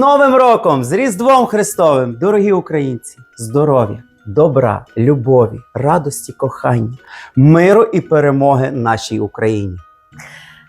Новим роком, з Різдвом Христовим, дорогі українці, здоров'я, добра, любові, радості, кохання, миру і перемоги нашій Україні.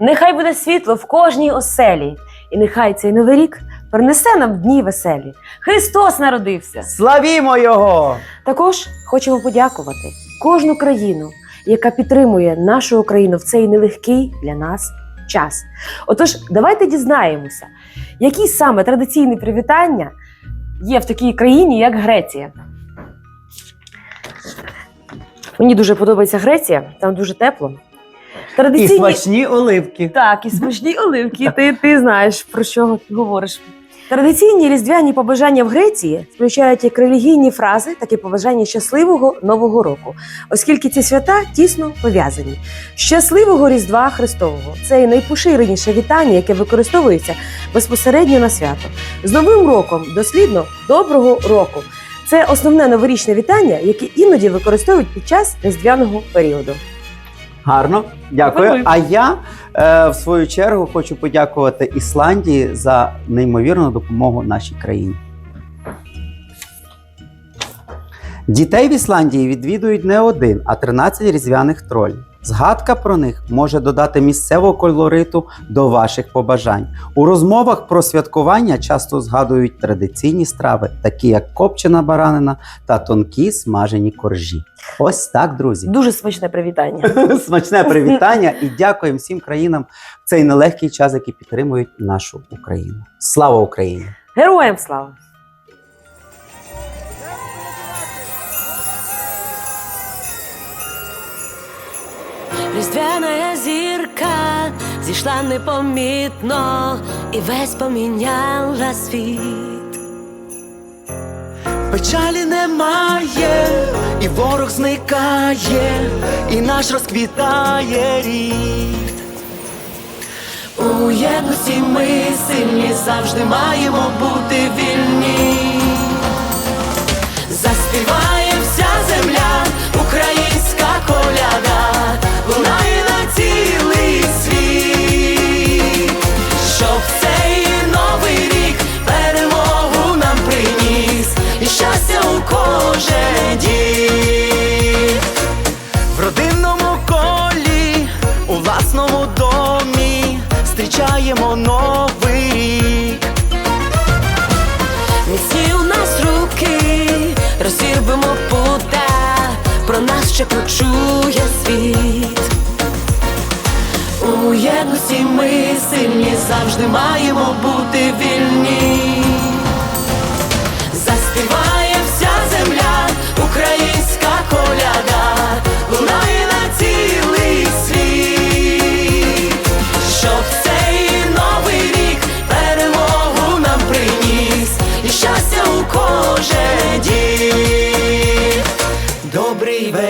Нехай буде світло в кожній оселі, і нехай цей новий рік принесе нам дні веселі. Христос народився. Славімо Його! Також хочемо подякувати кожну країну, яка підтримує нашу Україну в цей нелегкий для нас час. Отож, давайте дізнаємося, які саме традиційні привітання є в такій країні, як Греція. Мені дуже подобається Греція, там дуже тепло. І смачні оливки. Так, і смачні оливки. Ти, ти знаєш про що говориш. Традиційні різдвяні побажання в Греції включають як релігійні фрази, так і побажання щасливого нового року, оскільки ці свята тісно пов'язані. Щасливого Різдва Христового це і найпоширеніше вітання, яке використовується безпосередньо на свято. З Новим роком, дослідно, доброго року. Це основне новорічне вітання, яке іноді використовують під час різдвяного періоду. Гарно, дякую. А я в свою чергу хочу подякувати Ісландії за неймовірну допомогу нашій країні. Дітей в Ісландії відвідують не один, а 13 різдвяних тролів. Згадка про них може додати місцевого колориту до ваших побажань. У розмовах про святкування часто згадують традиційні страви, такі як копчена баранина та тонкі смажені коржі. Ось так, друзі. Дуже смачне привітання. Смачне привітання і дякуємо всім країнам в цей нелегкий час, які підтримують нашу Україну. Слава Україні! Героям слава! Різдвяна зірка зійшла непомітно і весь поміняла світ. Печалі немає, і ворог зникає, і наш розквітає рід. У єдності ми сильні, завжди маємо бути вільні. Заспіває вся земля, українська коляда, почує світ. У єдності ми сильні, завжди маємо бути вільні. Заспіває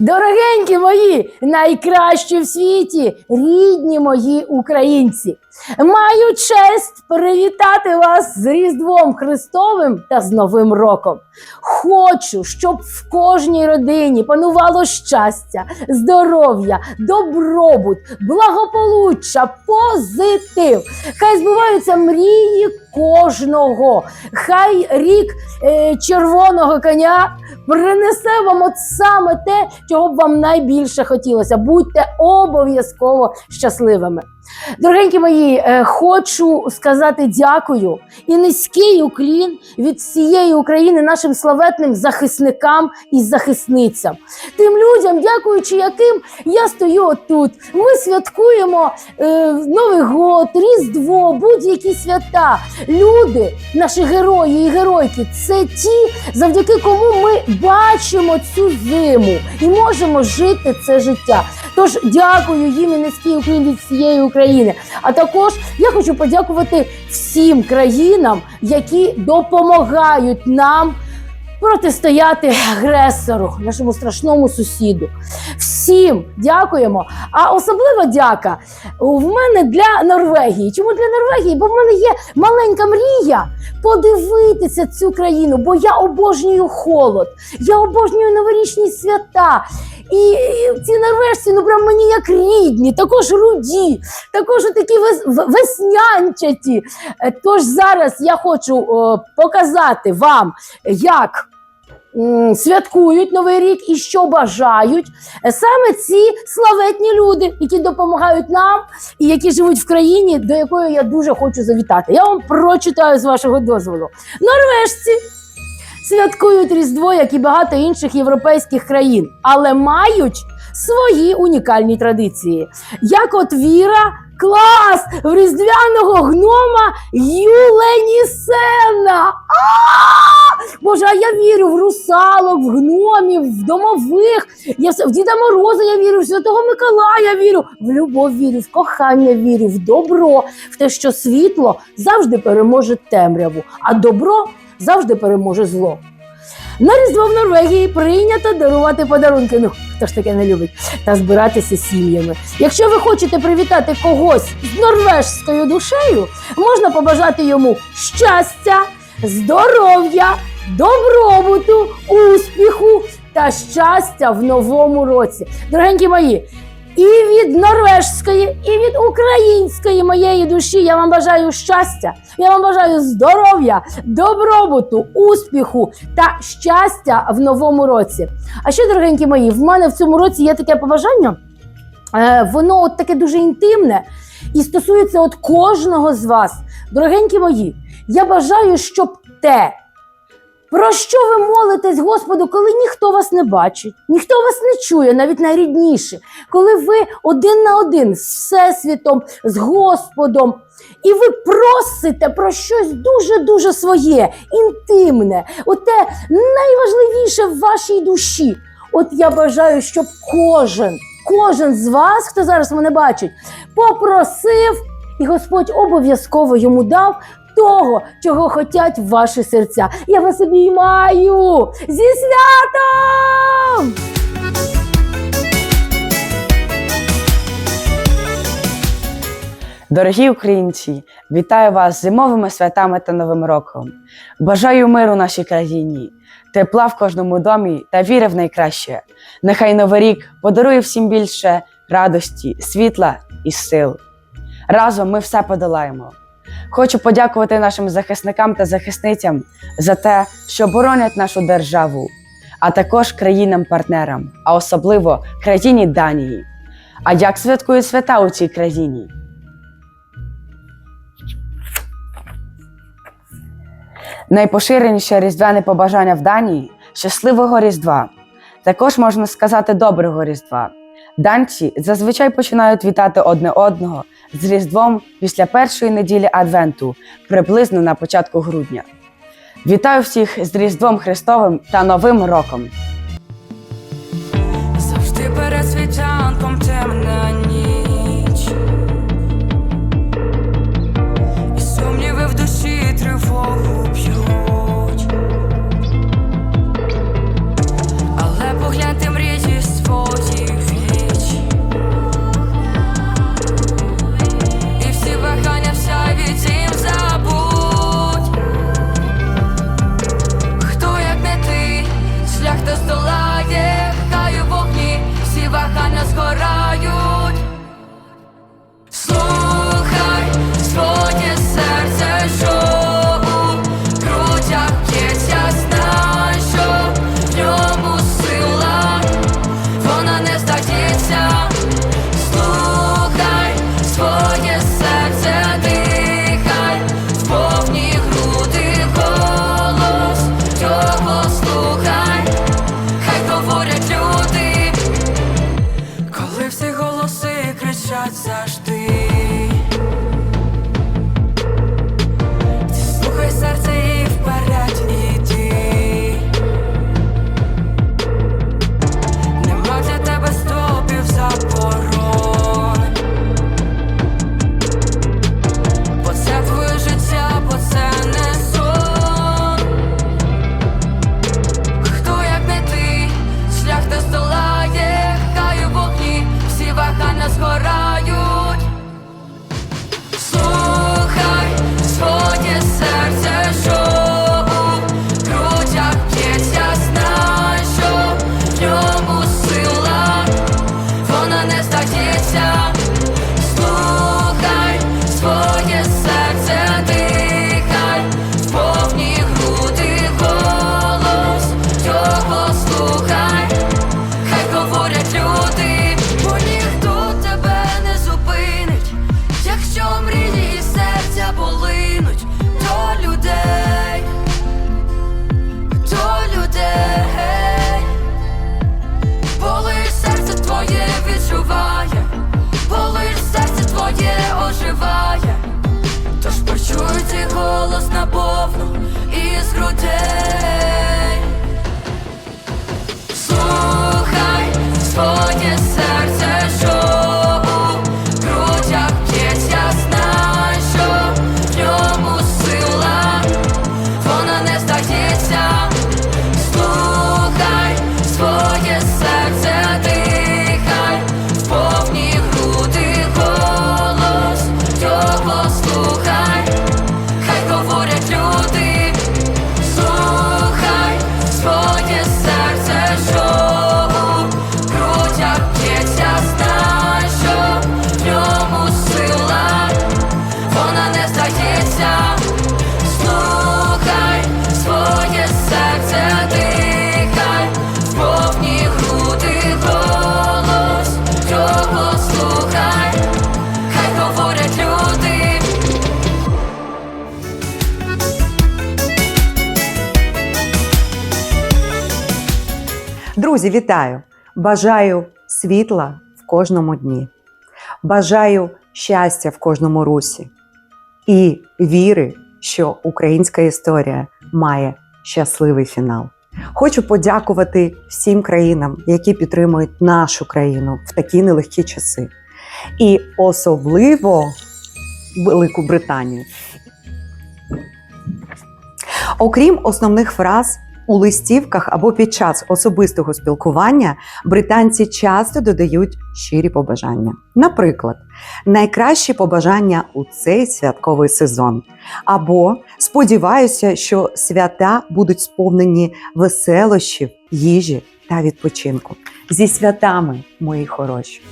Дорогенькі мої найкращі в світі, рідні мої українці. Маю честь привітати вас з Різдвом Христовим та з Новим роком. Хочу, щоб в кожній родині панувало щастя, здоров'я, добробут, благополуччя, позитив. Хай збуваються мрії кожного. Хай рік е, червоного коня принесе вам от саме те, чого б вам найбільше хотілося. Будьте обов'язково щасливими. Дорогенькі мої, е, хочу сказати дякую і низький уклін від всієї України нашим славетним захисникам і захисницям. Тим людям, дякуючи яким я стою отут. Ми святкуємо е, Новий год, Різдво, будь-які свята. Люди, наші герої і геройки, це ті, завдяки кому ми бачимо цю зиму і можемо жити це життя. Тож дякую їм і низький уклін від всієї України. А також я хочу подякувати всім країнам, які допомагають нам протистояти агресору, нашому страшному сусіду. Всім дякуємо. А особлива дяка в мене для Норвегії. Чому для Норвегії? Бо в мене є маленька мрія подивитися цю країну, бо я обожнюю холод, я обожнюю новорічні свята. І ці норвежці, ну прям мені як рідні, також руді, також такі вес, веснянчаті. Е, Тож зараз я хочу показати вам, як святкують Новий рік і що бажають е, саме ці славетні люди, які допомагають нам і які живуть в країні, до якої я дуже хочу завітати. Я вам прочитаю з вашого дозволу. Норвежці святкують Різдво, як і багато інших європейських країн, але мають свої унікальні традиції. Як от віра, клас в різдвяного гнома Юленісена. А! Боже, а я вірю в русалок, в гномів, в домових. Я в Діда Мороза я вірю, в Святого Миколая вірю, в любов вірю, в кохання вірю, в добро, в те, що світло завжди переможе темряву, а добро завжди переможе зло. На Різдво в Норвегії прийнято дарувати подарунки. Ну, хто ж таке не любить, та збиратися сім'ями. Якщо ви хочете привітати когось з норвежською душею, можна побажати йому щастя, здоров'я, добробуту, успіху та щастя в новому році. Дорогенькі мої, і від норвежської, і від української моєї душі я вам бажаю щастя. Я вам бажаю здоров'я, добробуту, успіху та щастя в новому році. А ще, дорогенькі мої, в мене в цьому році є таке побажання. Е, воно от таке дуже інтимне і стосується от кожного з вас. Дорогенькі мої, я бажаю, щоб те, про що ви молитесь Господу, коли ніхто вас не бачить, ніхто вас не чує, навіть найрідніше, коли ви один на один з Всесвітом, з Господом, і ви просите про щось дуже-дуже своє, інтимне, оте найважливіше в вашій душі. От я бажаю, щоб кожен, кожен з вас, хто зараз мене бачить, попросив, і Господь обов'язково йому дав того, чого хотять ваші серця. Я вас обіймаю зі святом! Дорогі українці, вітаю вас зимовими святами та Новим роком. Бажаю миру нашій країні, тепла в кожному домі та віри в найкраще. Нехай Новий рік подарує всім більше радості, світла і сил. Разом ми все подолаємо. Хочу подякувати нашим захисникам та захисницям за те, що боронять нашу державу, а також країнам-партнерам, а особливо країні Данії. А як святкують свята у цій країні? Найпоширеніше різдвяне побажання в Данії щасливого Різдва. Також можна сказати доброго Різдва. Данці зазвичай починають вітати одне одного з Різдвом після першої неділі Адвенту, приблизно на початку грудня. Вітаю всіх з Різдвом Христовим та Новим роком! Завжди перед світянком темна голос наповну із грудей. Друзі, вітаю! Бажаю світла в кожному дні. Бажаю щастя в кожному русі і віри, що українська історія має щасливий фінал. Хочу подякувати всім країнам, які підтримують нашу країну в такі нелегкі часи, і особливо Велику Британію. Окрім основних фраз у листівках або під час особистого спілкування, британці часто додають щирі побажання. Наприклад, найкращі побажання у цей святковий сезон. Або сподіваюся, що свята будуть сповнені веселощів, їжі та відпочинку. Зі святами, мої хороші!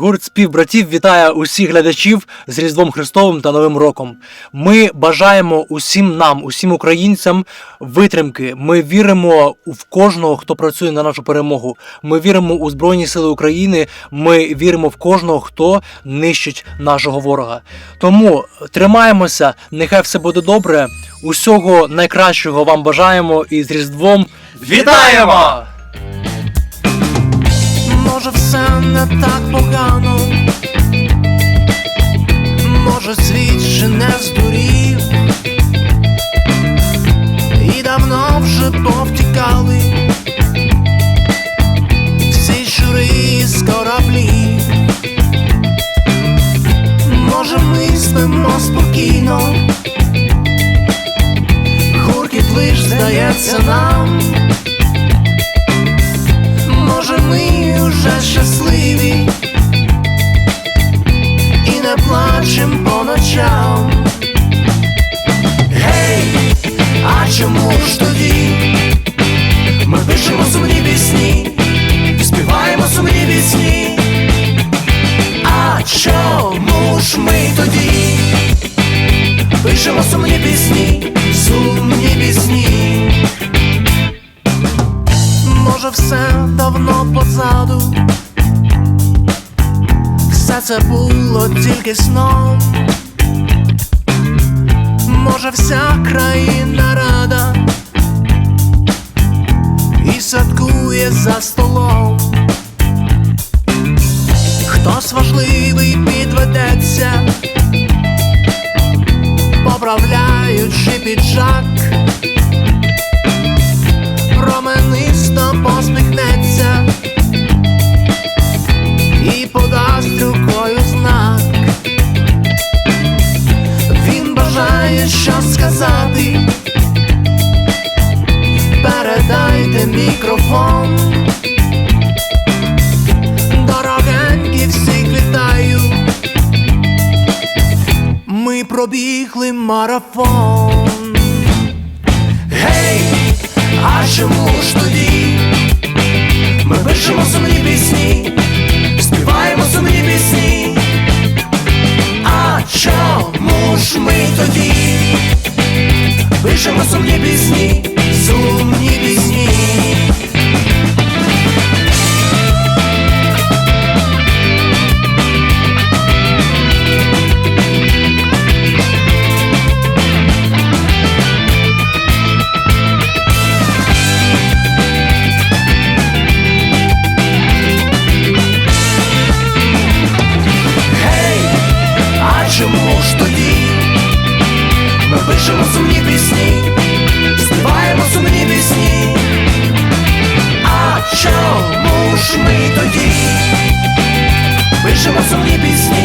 Гурт співбратів вітає усіх глядачів з Різдвом Христовим та Новим роком. Ми бажаємо усім нам, усім українцям витримки. Ми віримо в кожного, хто працює на нашу перемогу. Ми віримо у Збройні Сили України. Ми віримо в кожного, хто нищить нашого ворога. Тому тримаємося, нехай все буде добре. Усього найкращого вам бажаємо і з Різдвом вітаємо! Може все не так погано, може світ ще не здурів, і давно вже повтікали всі щури з кораблів. Може ми спимо спокійно, гуркіт лиш здається нам. Вже щасливі і не плачем по ночам. Гей, а чому ж тоді ми пишемо сумні пісні, співаємо сумні пісні? А чому ж ми тоді пишемо сумні пісні, сумні пісні? Може, все давно позаду, все це було тільки сном. Може, вся країна рада, і святкує за столом. Хтось важливий підведеться, поправляючи піджак, посміхнеться і подасть рукою знак. Він бажає щось сказати. Передайте мікрофон. Дорогенькі, всіх вітаю. Ми пробігли марафон. Гей, а чому ж Пишемо сумні пісні,